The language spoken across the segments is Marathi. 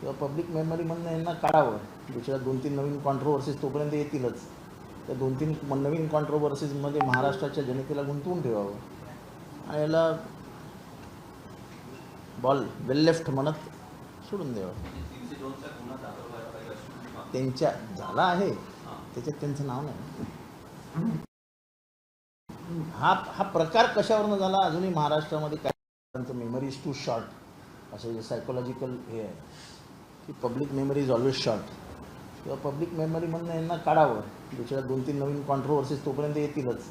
किंवा पब्लिक मेमरीमधनं यांना काढावं. दुसऱ्या दोन तीन नवीन कॉन्ट्रोवर्सीज तोपर्यंत येतीलच. त्या दोन तीन नवीन कॉन्ट्रोवर्सीजमध्ये महाराष्ट्राच्या जनतेला गुंतवून ठेवावं. आणि याला बॉल वेल लेफ्ट म्हणत सोडून द्यावं. त्यांच्या झाला आहे. त्याच्यात त्यांचं नाव नाही. हा हा प्रकार कशावरनं झाला? अजूनही महाराष्ट्रामध्ये काय त्यांचं मेमरी इज टू शॉर्ट. असं जे सायकोलॉजिकल हे आहे. की public memory is always short किंवा पब्लिक मेमरीमधनं यांना काढावं. दुसऱ्या दोन तीन नवीन कॉन्ट्रोवर्सीज तोपर्यंत येतीलच.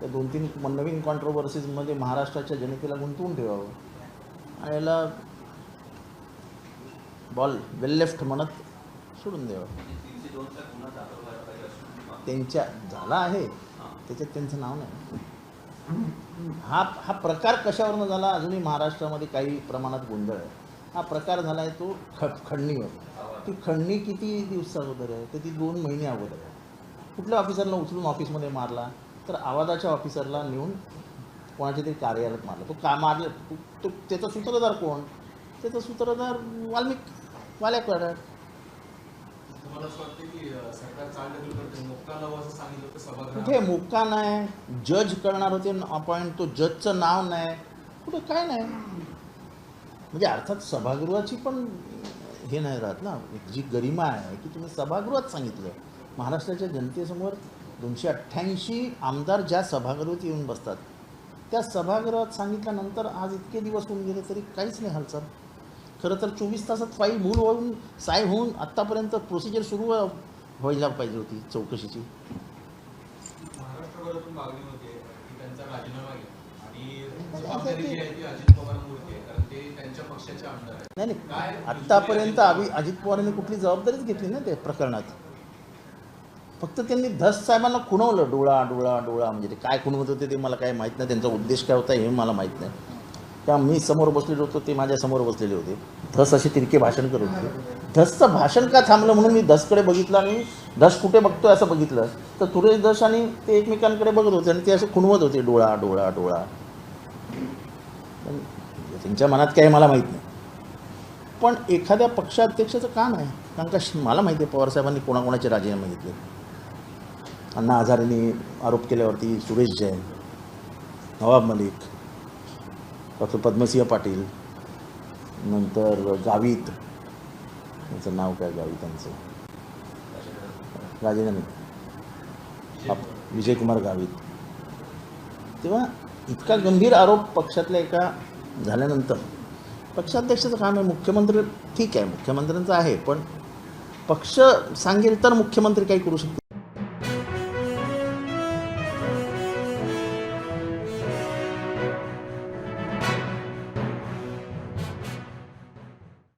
त्या दोन तीन नवीन कॉन्ट्रोवर्सीजमध्ये महाराष्ट्राच्या जनतेला गुंतवून ठेवावं. आणि याला बॉल वेल लेफ्ट म्हणत सोडून द्यावं. त्यांच्या झाला आहे. त्याच्यात त्यांचं नाव नाही. हा हा प्रकार कशावरनं झाला? अजूनही महाराष्ट्रामध्ये काही प्रमाणात गोंधळ आहे. हा प्रकार झाला आहे तो ख खंडणीवर. ती खंडणी किती दिवस अगोदर आहे? तर ती दोन महिने अगोदर आहे. कुठल्या ऑफिसरला उचलून ऑफिसमध्ये मारला? तर आवाजाच्या ऑफिसरला नेऊन कोणाच्या तरी कार्यालयात मारलं. तो का मारलं? तो- त्याचा सूत्रधार कोण? त्याचा सूत्रधार वाल्मिक होतं कुठे मुक्का नाही? जज करणार होते अपॉइंट तो जजचं नाव नाही. कुठे काय नाही? म्हणजे अर्थात सभागृहाची पण हे नाही राहत ना. जी गरिमा आहे की तुम्ही सभागृहात सांगितलं. महाराष्ट्राच्या जनतेसमोर दोनशे अठ्ठ्याऐंशी आमदार ज्या सभागृहात येऊन बसतात त्या सभागृहात सांगितल्यानंतर आज इतके दिवस होऊन गेले तरी काहीच नाही हालचाल. खरं तर चोवीस तासात फाईल भूल होऊन साय होऊन आत्तापर्यंत प्रोसिजर सुरू व्हायला पाहिजे होती चौकशीची. नाही, नाही. आत्तापर्यंत अभि अजित पवारांनी कुठली जबाबदारीच घेतली ना त्या प्रकरणात. फक्त त्यांनी धस साहेबांना खुणवलं डोळा डोळा डोळा म्हणजे ते काय खुणवत होते ते मला काय माहीत नाही त्यांचा उद्देश काय होता हे मला माहीत नाही. त्या मी समोर बसलेलो होतो ते माझ्यासमोर बसलेले होते. धस असे तिरके भाषण करत होते. धसचं भाषण का थांबलं म्हणून मी धसकडे बघितलं आणि धस कुठे बघतोय असं बघितलं. तर सुरेश धस आणि ते एकमेकांकडे बघत होते आणि ते असे खुणवत होते डोळा डोळा डोळा. त्यांच्या मनात काय मला माहीत नाही. पण एखाद्या पक्षाध्यक्षाचं काम आहे. कारण का मला माहिती आहे पवारसाहेबांनी कोणाकोणाचे राजीनामे घेतले. अण्णा हजारेंनी आरोप केल्यावरती सुरेश जैन नवाब मलिक डॉक्टर पद्मसिंह पाटील नंतर गावित त्यांचं नाव काय गावितांचं राजीनामे. विजयकुमार गावित. तेव्हा इतका गंभीर आरोप पक्षातल्या एका झाल्यानंतर पक्षाध्यक्षाचं काम आहे मुख्यमंत्री ठीक आहे मुख्यमंत्र्यांचं आहे पण पक्ष सांगेल तर मुख्यमंत्री काही करू शकतील.